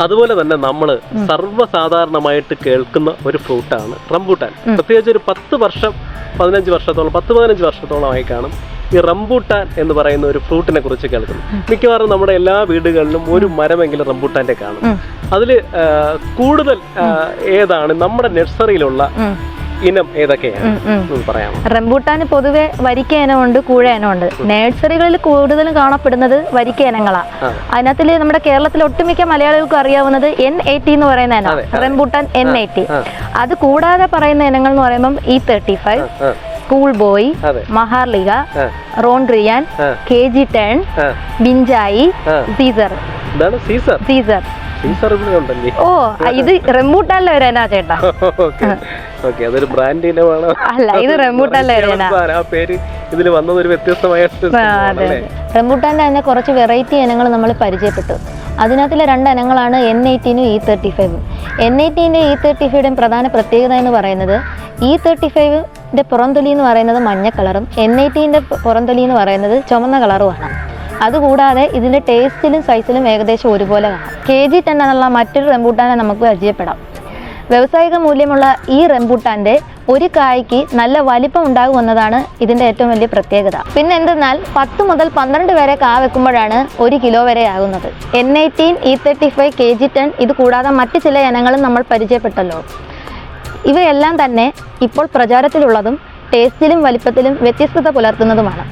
അതുപോലെ തന്നെ നമ്മൾ സർവസാധാരണമായിട്ട് കേൾക്കുന്ന ഒരു ഫ്രൂട്ടാണ് റംബൂട്ടാൻ. പ്രത്യേകിച്ച് ഒരു പത്ത് വർഷം പതിനഞ്ച് വർഷത്തോളം പത്ത് പതിനഞ്ച് വർഷത്തോളമായി കാണും ഈ റംബൂട്ടാൻ എന്ന് പറയുന്ന ഒരു ഫ്രൂട്ടിനെ കുറിച്ച് കേൾക്കുന്നു മിക്കവാറും നമ്മുടെ എല്ലാ വീടുകളിലും ഒരു മരമെങ്കിലും റംബൂട്ടാന്റെ കാണും. അതിൽ കൂടുതൽ ഏതാണ് നമ്മുടെ നഴ്സറിയിലുള്ള. ഇനം ഏതൊക്കെയാണ് പറയാം റംബൂട്ടാൻ പൊതുവെ വരിക്ക ഇനമുണ്ട് കൂഴ ഇനമുണ്ട്. നേഴ്സറികളിൽ കൂടുതലും കാണപ്പെടുന്നത് വരിക്ക ഇനങ്ങളാണ്. അതിനകത്തിൽ നമ്മുടെ കേരളത്തിൽ ഒട്ടുമിക്ക മലയാളികൾക്കും അറിയാവുന്നത് എൻ എയ്റ്റി എന്ന് പറയുന്ന ഇനം. Rambutan N eighty. അത് കൂടാതെ പറയുന്ന ഇനങ്ങൾ എന്ന് പറയുമ്പോൾ E thirty five school boy Maharlika Rongrien K G ten Binjai Caesar സീസർ സീസർ ഓ ഇത് റംബൂട്ടാനിലെ വരാനാ ചേട്ടാ. അതൊരു ബ്രാൻഡ് ഇനമാണ് അല്ല ഇത് റംബൂട്ടാനിലെ വരാനാ പേര് ഇതിൽ വന്നത് ഒരു വ്യത്യസ്തമായ? അതെ തന്നെ കുറച്ച് വെറൈറ്റി ഇനങ്ങൾ നമ്മൾ പരിചയപ്പെട്ടു. അതിനകത്തിലെ രണ്ട് ഇനങ്ങളാണ് എൻ എയ്റ്റീനും ഇ തേർട്ടി ഫൈവും എൻ എയ്റ്റീന്റെ ഇ തേർട്ടി ഫൈവുടെയും പ്രധാന പ്രത്യേകത എന്ന് പറയുന്നത് ഇ തേർട്ടി ഫൈവിന്റെ പുറംതൊലി എന്ന് പറയുന്നത് മഞ്ഞ കളറും എൻ എയ്റ്റീന്റെ പുറംതൊലി എന്ന് പറയുന്നത് ചുമന്ന കളറുമാണ്. അതുകൂടാതെ ഇതിന്റെ ടേസ്റ്റിലും സൈസിലും ഏകദേശം ഒരുപോലെ കാണാം. കെ ജി ടെൻ എന്നുള്ള മറ്റൊരു റംബൂട്ടാനെ നമുക്ക് പരിചയപ്പെടാം. വ്യാവസായിക മൂല്യമുള്ള ഈ റെമ്പൂട്ടാന്റെ ഒരു കായ്ക്ക് നല്ല വലിപ്പം ഉണ്ടാകുമെന്നതാണ് ഇതിന്റെ ഏറ്റവും വലിയ പ്രത്യേകത. പിന്നെ എന്തെന്നാൽ പത്ത് മുതൽ പന്ത്രണ്ട് വരെ കാ വെക്കുമ്പോഴാണ് ഒരു കിലോ വരെ ആകുന്നത്. N eighteen E thirty five K G ten ഇത് കൂടാതെ മറ്റ് ചില ഇനങ്ങളും നമ്മൾ പരിചയപ്പെട്ടല്ലോ. ഇവയെല്ലാം തന്നെ ഇപ്പോൾ പ്രചാരത്തിലുള്ളതും ടേസ്റ്റിലും വലിപ്പത്തിലും വ്യത്യസ്തത പുലർത്തുന്നതുമാണ്.